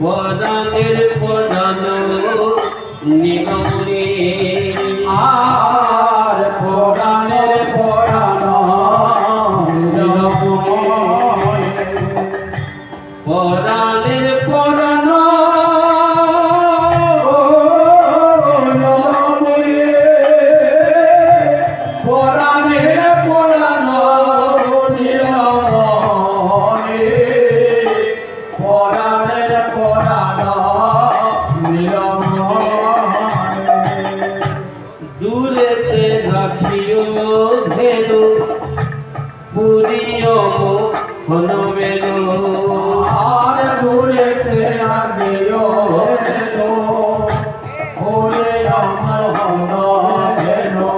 পদানের পদান নিগমনে দূরেতে রাখিও ধেনু পুরিয় হনবেনু আর দূরেতে আগেও হেলো, ওরে আমার হলো হেলো।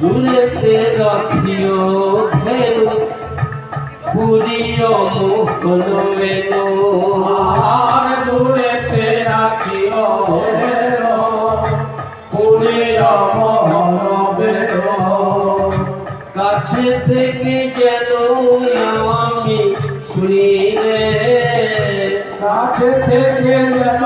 দূরেতে রাখিও ধেনু পুরিয় হনবেনু আর কাছে থেকে যেন আমি শুনিলে? কাছে থেকে যেন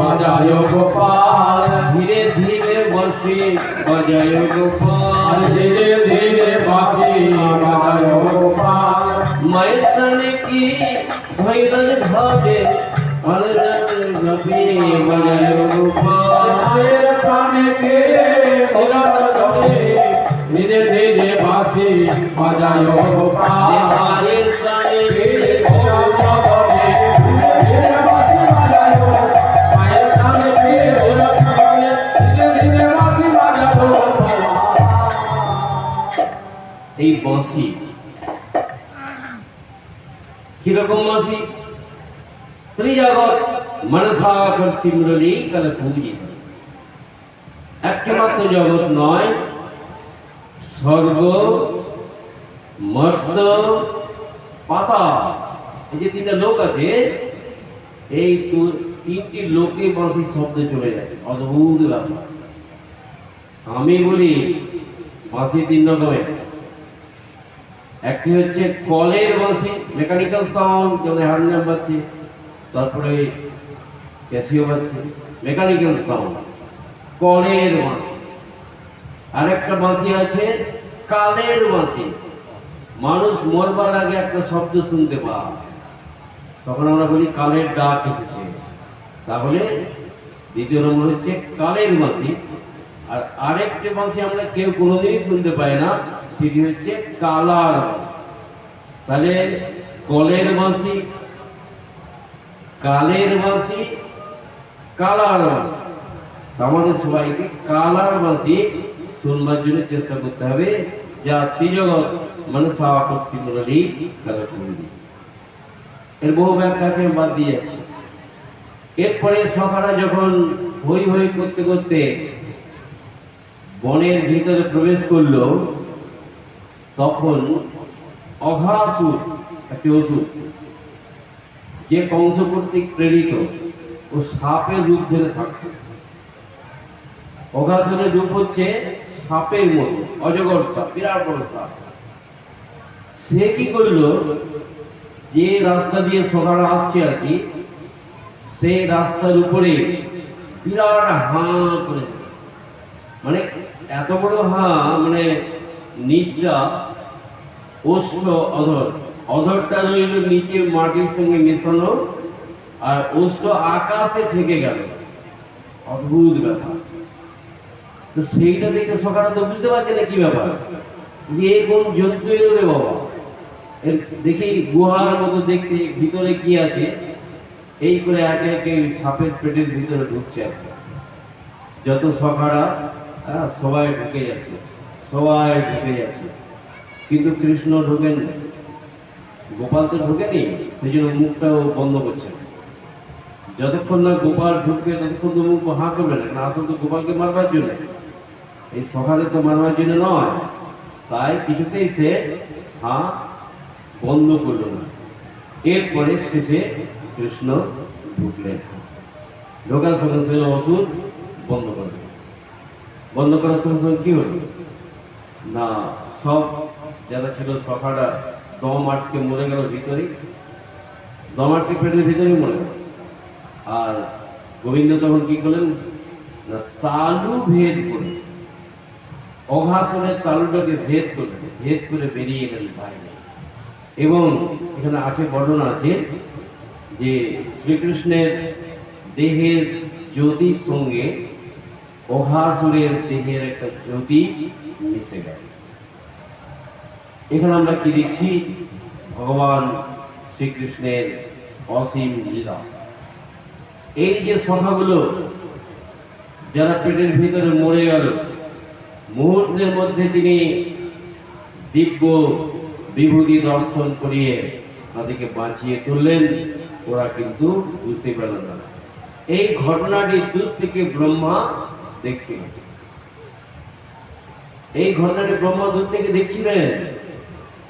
বাসে বাজায় গোপাল ধীরে ধীরে বসে বাজায় গোপাল ধীরে ধীরে বাসে বাজায় গোপাল মায়ের প্রাণে কি ভৈরন ভাবে অলরন গভে বাজায় গোপাল মায়ের প্রাণকে ওরা ধরে ধীরে ধীরে বাসি এই বাঁশি কীরকম বাঁশি ত্রিজগৎ মনসা সিমরলি কল পূজিত একটি মাত্র জগৎ নয়, স্বর্গ, মর্ত, পাতা। এই যে তিনটা লোক আছে, এই তিনটি লোকে বাঁশির শব্দ চলে যায়। অদ্ভুত ব্যাপার। আমি বলি বাঁশি তিন রকমের। একটি হচ্ছে কলের বাঁশি মেকানিক্যাল সাউন্ড যেমন হারমোনিয়াম বাজছে, তারপরে ক্যাসিও বাজছে মেকানিক্যাল সাউন্ড কলের বাঁশি আরেকটা বাঁশি আছে কালের বাঁশি মানুষ মরবার আগে একটা শব্দ শুনতে পায়। তখন আমরা বলি কালের ডাক এসেছে। তাহলে দ্বিতীয় নম্বর হচ্ছে কালের বাঁশি আর আরেকটি বাঁশি আমরা কেউ কোনোদিনই শুনতে পাই না। সেটি হচ্ছে কালার তাহলে কলের বাঁশি কালের বাঁশি কালার বাঁশি আমাদের সবাইকে কালার বাঁশি শুনবার জন্য চেষ্টা করতে হবে, যা ত্রিজগৎ মানে কালার মুরলি এর বহু ব্যাখ্যাকে বাদ দিয়ে যাচ্ছি। এরপরে সখারা যখন হই হই করতে করতে বনের ভিতরে প্রবেশ করল তখন অঘাসুর একটি ওষুধ যে কংস কর্তৃক প্রেরিত ও সাপের রূপ ধরে থাকত অঘাসুরের রূপ হচ্ছে সাপের মতো, অজগর সাপ, বিরাট বড় সাপ। সে কি করল? যে রাস্তা দিয়ে সকাল আসছে আর কি সেই রাস্তার উপরে বিরাট হাঁ করে মানে এত বড় হাঁ মানে নিচটা ওষ্ঠ অধর। অধরটা রইল নিচে মাটির সঙ্গে মেশানো আর ওষ্ঠ আকাশে থেকে গেল। অদ্ভুত ব্যাপার। তো সেইটা দেখে সকালে তো বুঝতে পারছে না কি ব্যাপার। যে এই কোন জন্তু এলো রে বাবা। দেখি গুহার মতো দেখতে ভিতরে কি আছে। এই করে একে একে সাপের পেটের ভিতরে ঢুকছে। যত সখারা হ্যাঁ, সবাই ঢুকে যাচ্ছে। সবাই ঢুকে যাচ্ছে। কিন্তু কৃষ্ণ ঢোকেন গোপাল তো ঢোকেনি সেই জন্য মুখটাও বন্ধ করছেন যতক্ষণ না গোপাল ঢুকবে, ততক্ষণ তো মুখ হাঁ করবে না আসল তো গোপালকে মারবার জন্য। এই সকালে তো মারবার জন্য নয়, তাই কিছুতেই সে হাঁ বন্ধ করল না। এরপরে শেষে কৃষ্ণ ঢুকলেন। ঢোকার সঙ্গে সঙ্গে ওষুধ বন্ধ করে দিল। বন্ধ করার সঙ্গে সঙ্গে কি হলো? না, সব যারা ছিল সখাটা দম আটকে মরে গেল ভিতরে দম আটকে পেটের ভিতরেই মরে গেল। আর গোবিন্দ তখন কি করলেন? না তালু ভেদ করে, অঘাসনের তালুটাকে ভেদ করে ভেদ করে বেরিয়ে গেলেন বাইরে। এবং এখানে আছে বর্ণনা আছে যে শ্রীকৃষ্ণের দেহের জ্যোতির সঙ্গে অঘাসুরের দেহের একটা জ্যোতি মিশে গেল। এখানে আমরা কি দেখছি? ভগবান শ্রীকৃষ্ণের অসীম লীলা। এই যে সখাগুলো যারা পেটের ভিতরে মরে গেল, মুহূর্তের মধ্যে তিনি দিব্য বিভূতি দর্শন করিয়ে তাদেরকে বাঁচিয়ে তুললেন, ওরা কিন্তু বুঝতে পারল না। এই ঘটনাটি দূর থেকে ব্রহ্মা দেখছিল। এই ঘটনাটি ব্রহ্মা দূর থেকে দেখছিলেন?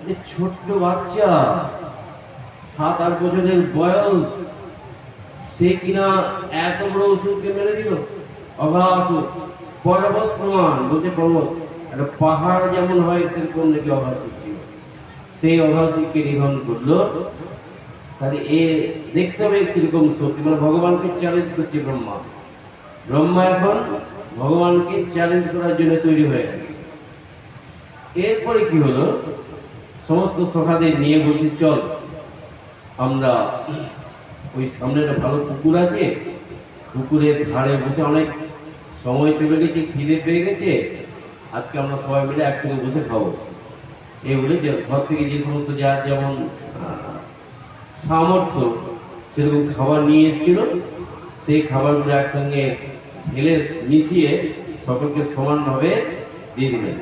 যে ছোট্ট বাচ্চা, সাত আট বছরের বয়স, সে কিনা এত বড় ওষুধকে মেরে দিল? পর্বত প্রমাণ, বলছে পর্বত, একটা পাহাড় যেমন হয়, সেরকম সেই নিধন করল? তাহলে এ দেখতে হবে কীরকম শক্তি। মানে ভগবানকে চ্যালেঞ্জ করছে ব্রহ্মা। ব্রহ্মা এখন ভগবানকে চ্যালেঞ্জ করার জন্য তৈরি হয়ে গেছে এরপরে কি হলো? সমস্ত সখাদের নিয়ে বসে চল, আমরা ওই সামনে একটা ভালো পুকুর আছে, পুকুরের ধারে বসে অনেক সময় চলে গেছে, খিদে পেয়ে গেছে, আজকে আমরা সবাই মিলে একসঙ্গে বসে খাব। এই বলে যে ঘর থেকে যে সমস্ত যা যেমন সামর্থ্য সেরকম খাবার নিয়ে এসেছিল, সেই খাবারগুলো একসঙ্গে ঢেলে মিশিয়ে সকলকে সমানভাবে দিয়ে দিলেন।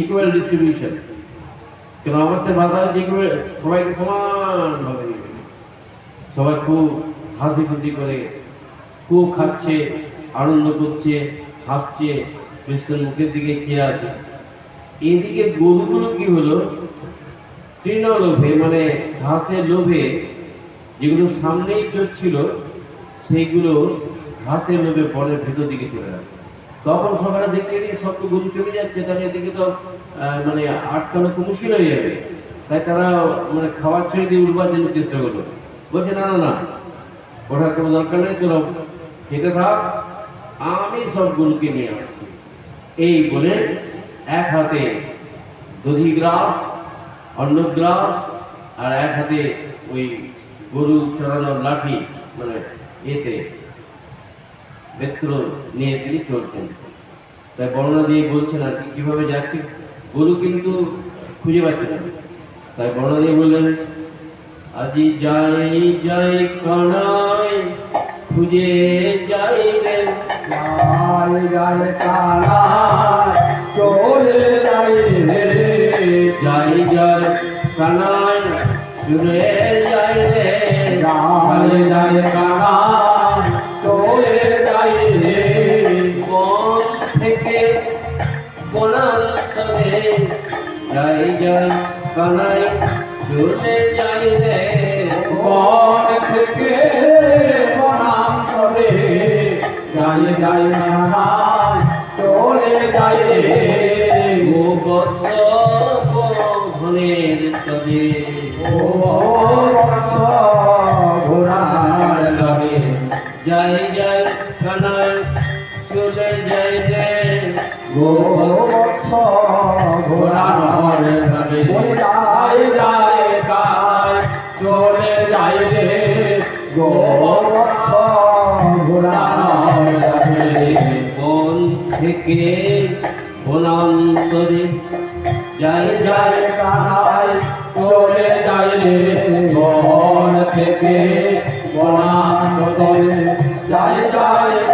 ইকুয়াল ডিস্ট্রিবিউশন কেন আমাদের হচ্ছে equal, সবাইকে সমানভাবে সবাই খুব হাসি খুশি করে খুব খাচ্ছে আনন্দ করছে হাসছে কৃষ্ণের মুখের দিকে চেয়ে আছে। এদিকে গরুগুলো কি হলো? তৃণলোভে মানে ঘাসের লোভে যেগুলো সামনেই চড়ছিল সেইগুলো ঘাসের লোভে বনের ভেতর দিকে চলে গেল তখন সকালে দেখতে গিয়ে সব তো গরু চলে যাচ্ছে, তাহলে এদিকে তো মানে আটকানো তো মুশকিল হয়ে যাবে। তাই তারা মানে খাওয়ার ছেড়ে দিয়ে উঠবার জন্য চেষ্টা করল। বলছে, না না না, ওঠার কোনো দরকার নেই তোরা খেতে থাক, আমি সব গরুকে নিয়ে আসছি। এই বলে এক হাতে দধি গ্রাস অন্য গ্রাস, আর এক হাতে ওই গরু চড়ানোর লাঠি মানে এতে বেত্র নিয়ে তিনি চলছেন তাই বর্ণনা দিয়ে বলছেন আর কি, কীভাবে যাচ্ছে? গরু কিন্তু খুঁজে পাচ্ছে না। তাই বর্ণনা দিয়ে বললেন, আজি যাই যাই কানাই, খুঁজে যাই রে জয় জয় কানাই, চলে যাই রে, যাই যাই কানাই, চলে যাই রে জয় জয় কানাই বনান্তরে যাই যাই কানাই চলে যাই রে। বন থেকে বনান্তরে যাই যাই কানাই চলে যাই রে। গোবৎস ধনের তবে ও ঘোড়ার লগে যাই যাই কানাই চলে যাই রে গোবৎস ঘোড়ার লগে যাই যাই কাই চলে যাই রে গোবৎস ঘোড়ার লগে বন থেকে বনান্তরে যাই যাই যাই কাই চলে যাই রে বন থেকে বনান্তরে যাই যাই কাই চলে যাই রে বন থেকে বনান্তরে যাই যাই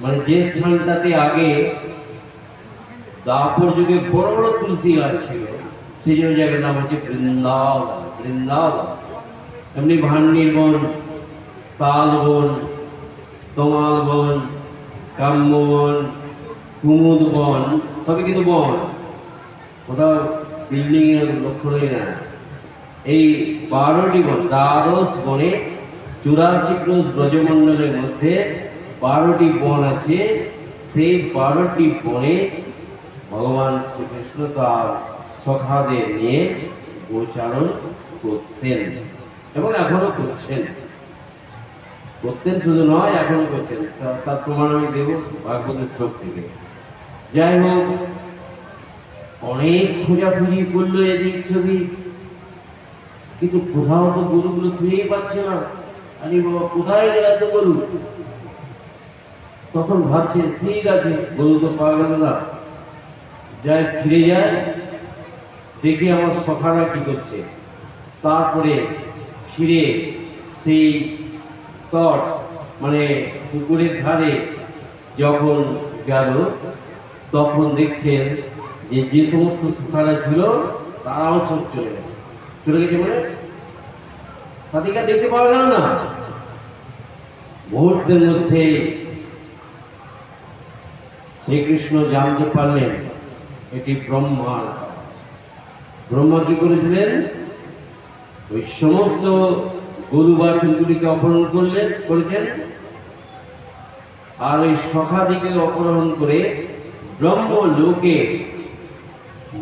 মানে যে স্থানটাতে আগে দাপর যুগে বড় বড় তুলসী গাছ ছিল, সেই জন্য জায়গার নাম হচ্ছে বৃন্দাবন বৃন্দাবন। এমনি ভান্ডির বন তাল বন তমাল বন কাম্য কুমুদ বন সবই কিন্তু বন। কোথাও বিল্ডিং এর লক্ষ্যই না। এই বারোটি বন, দ্বাদশ বনে চুরাশি ক্রোশ ব্রজমণ্ডলের মধ্যে বারোটি বন আছে, সেই বারোটি বনে ভগবান শ্রীকৃষ্ণ তার সখাদের নিয়ে গোচারণ করতেন এবং এখনও করছেন। করতেন শুধু নয়, এখনও করছেন। তার প্রমাণ আমি দেব ভাগবতের শ্লোক থেকে। যাই হোক, অনেক খোঁজাখুঁজি করল এদিক সেদিক, কিন্তু কোথাও তো গরুগুলো খুঁজেই পাচ্ছে না। আরে বাবা, কোথায় গেল তো গরু? তখন ভাবছে, ঠিক আছে গরু তো পাওয়া গেল না। যাই ফিরে যায়, দেখি আমার সখারা কি করছে। তারপরে ফিরে সেই তট মানে পুকুরের ধারে যখন গেল, তখন দেখছেন যে যে সমস্ত সুখারা ছিল, তারাও সব চলে গেছে। চলে গেছে মানে? তাদেরকে দেখতে পাওয়া গেল না। মুহূর্তের মধ্যে শ্রীকৃষ্ণ জানতে পারলেন এটি ব্রহ্মার ব্রহ্মা কি করেছিলেন? ওই সমস্ত গরু বাছুরগুলিকে অপহরণ করলেন করেছেন? আর ওই সখাদিকে অপহরণ করে ব্রহ্ম লোকে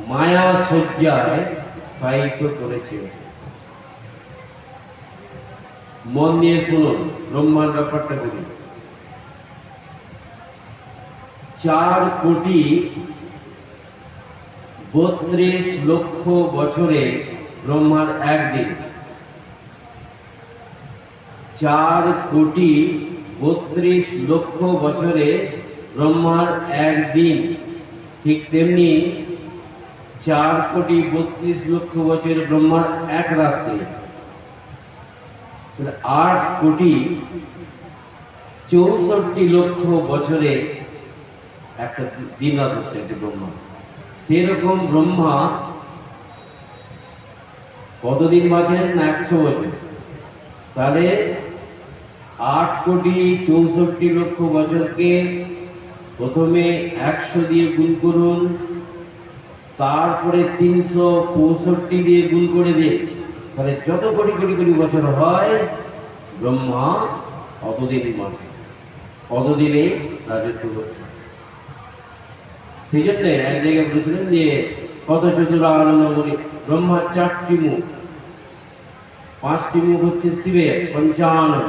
মায়া শয্যায় সাহিত্য করেছে। মন নিয়ে শুনুন ব্রহ্মার ব্যাপারটা বলি চার কোটি বত্রিশ লক্ষ বছরে ব্রহ্মার একদিন। চার কোটি বত্রিশ লক্ষ বছরে ব্রহ্মার একদিন। ঠিক তেমনি চার কোটি বত্রিশ লক্ষ বছরে ব্রহ্মার এক রাত্রে। আট কোটি চৌষট্টি লক্ষ বছরে একটা দিন রাত হচ্ছে, একটি ব্রহ্মা। সেরকম ব্রহ্মা কতদিন বাঁচেন না, একশো বছর। তাহলে আট কোটি চৌষট্টি লক্ষ বছরকে প্রথমে একশো দিয়ে গুণ করুন, তারপরে তিনশো পঁয়ষট্টি দিয়ে গুণ করে দিন। তাহলে যত কোটি কোটি কোটি বছর হয়, ব্রহ্মা অতদিনই বাঁচে। অতদিনে রাজত্ব করছে সেই জন্য এক জায়গায় বলেছিলেন যে কত চতুর আনন্দ বলি ব্রহ্মার চারটি মুখ পাঁচটি মুখ হচ্ছে শিবের পঞ্চানন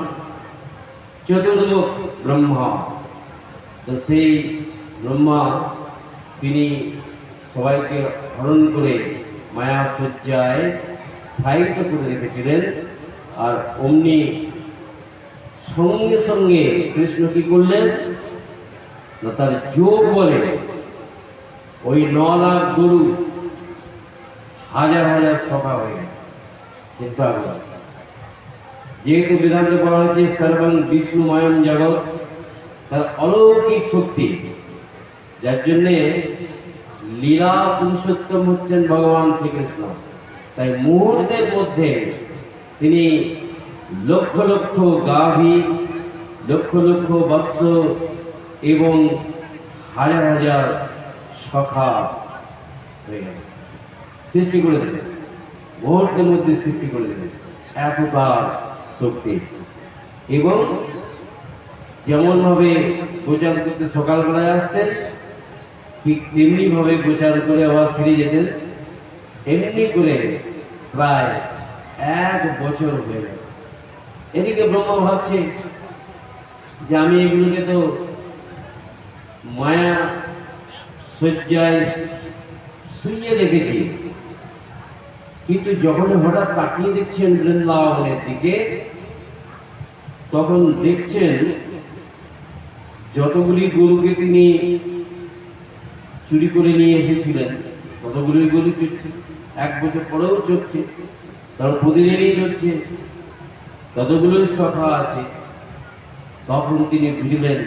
চতুর্মুখ ব্রহ্মা তো সেই ব্রহ্মা তিনি সবাইকে হরণ করে মায়া সজ্জায় সাহিত্য করে রেখেছিলেন আর অমনি সঙ্গে সঙ্গে কৃষ্ণ কি করলেন না তার যোগ বলে ওই ন লাখ গরু হাজার হাজার সভা হয়ে গেছে। যেহেতু বেদান্তে বলা হয়েছে, সর্বং বিষ্ণুময়ম জগৎ, তার অলৌকিক শক্তি। যার জন্যে লীলা পুরুষোত্তম হচ্ছেন ভগবান শ্রীকৃষ্ণ। তাই মুহূর্তের মধ্যে তিনি লক্ষ লক্ষ গাভী, লক্ষ লক্ষ বৎস এবং হাজার হাজার সৃষ্টি করে দিলেন মুহূর্তের মধ্যে সৃষ্টি করে দিলেন এত তার শক্তি। এবং যেমন ভাবে গোচার করতে সকালবেলায় আসতেন, ঠিক তেমনি ভাবে গোচার করে আবার ফিরে যেতেন। এমনি করে প্রায় এক বছর হয়ে গেল। এদিকে ব্রহ্মা ভাবছে যে আমি এগুলোকে তো মায়া শয্যায় শুইয়ে রেখেছি। কিন্তু যখন হঠাৎ তাকিয়ে দেখছেন বৃন্দাবনের দিকে, তখন দেখছেন যতগুলি গরুকে তিনি চুরি করে নিয়ে এসেছিলেন, ততগুলি গরু চড়ছে, এক বছর পরেও চড়ছে, তার প্রতিদিনই হচ্ছে ততগুলোই সখা আছে। তখন তিনি বুঝলেন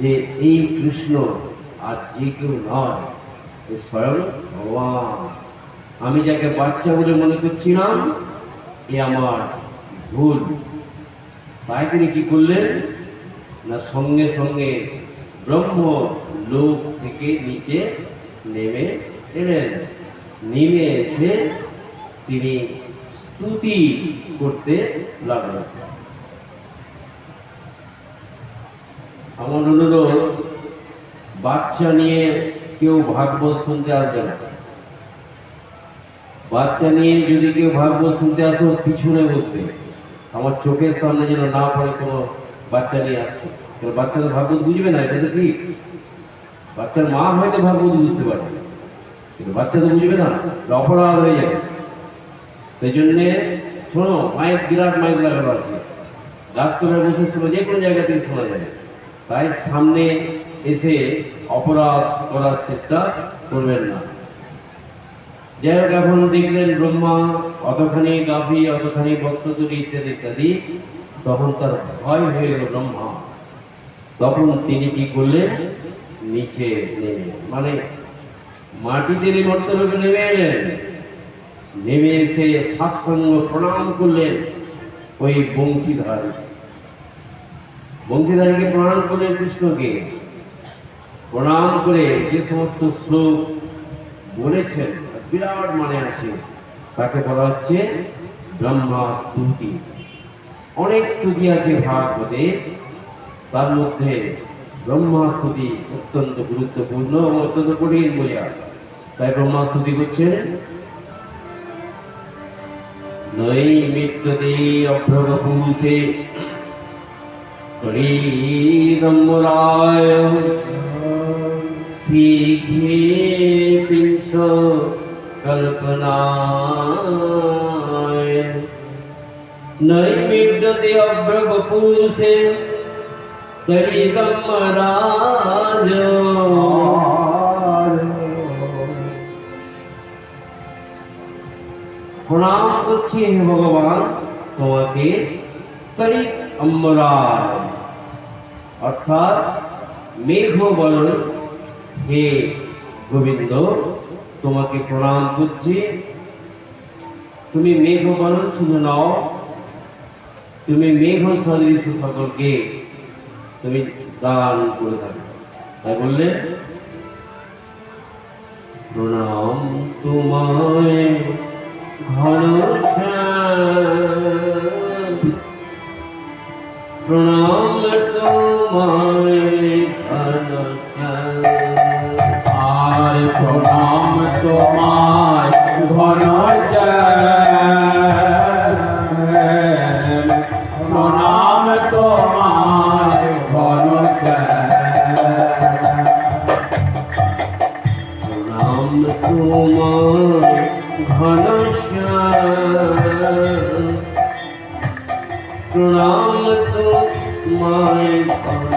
যে এই কৃষ্ণ আর যে কেউ নয় স্বয়ং ভগবান। আমি যাকে বাচ্চা বলে মনে করছিলাম এ আমার ভুল। তাই তিনি কি করলেন? না, সঙ্গে সঙ্গে ব্রহ্ম লোক থেকে নিচে নেমে এলেন। নেমে এসে তিনি স্তুতি করতে লাগলেন। আমার অনুরোধ বাচ্চা নিয়ে কেউ ভাগবত শুনতে আসবে না। বাচ্চা নিয়ে যদি কেউ ভাগবত শুনতে আসো পিছনে বসবে। আমার চোখের সামনে যেন না পড়ে কোনো বাচ্চা নিয়ে কারণ বাচ্চা তো ভাগবত বুঝবে না, এটা তো ঠিক। বাচ্চার মা হয়তো ভাগবত বুঝতে পারে কিন্তু বাচ্চা তো বুঝবে না অপরাধ হয়ে যাবে। সেই জন্যে শোনো, মায়ের বিরাট মাইক লাগানো আছে। গাছতলায় বসে শোনো, যে কোনো জায়গা থেকে শোনা যাবে। তাই সামনে এসে অপরাধ করার চেষ্টা করবেন না। যাই হোক, এখন দেখলেন ব্রহ্মা, অতখানি গাভী, অতখানি বস্ত্রতুরি ইত্যাদি ইত্যাদি, তখন তার ভয় হয়ে গেল ব্রহ্মা। তখন তিনি কি করলেন? নিচে নেমে মানে মাটিতে নিমর্তলোকে নেমে এলেন। নেমে এসে সাষ্টাঙ্গ প্রণাম করলেন ওই বংশীধারী। বংশীধারীকে প্রণাম করলেন কৃষ্ণকে। প্রণাম করে যে সমস্ত শ্লোক বলেছেন, বিরাট মানে আছে। তাকে বলা হচ্ছে ব্রহ্মা স্তুতি অনেক স্তুতি আছে ভাগবতে। তার মধ্যে ব্রহ্মা স্তুতি অত্যন্ত গুরুত্বপূর্ণ এবং অত্যন্ত কঠিন বোঝা। তাই ব্রহ্মা স্তুতি করছেন, নৈ মিত্রতে অভ্রবপুষে হরিদম্বরায় শিখে পিঞ্চ কল্পনায় নৈমিড্যতে অভ্রবপুষে হরিদম্বরাজ প্রণাম করছি হে ভগবান তোমাকে তরিত অম্বরাজ অর্থাৎ মেঘ বলন হে গোবিন্দ, তোমাকে প্রণাম করছি। তুমি মেঘ বলন শুধু নাও। তুমি মেঘ সদৃশ সকলকে তুমি দান করে থাকো তাই বললে, প্রণাম তোমায় ঘন প্রণাম তোমায় তোমার ঘন প্রণাম তোমার ঘন প্রণাম তোমায় ঘন প্রণাম তোমায় ঘন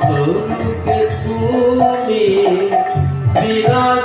তুমি বিরাজ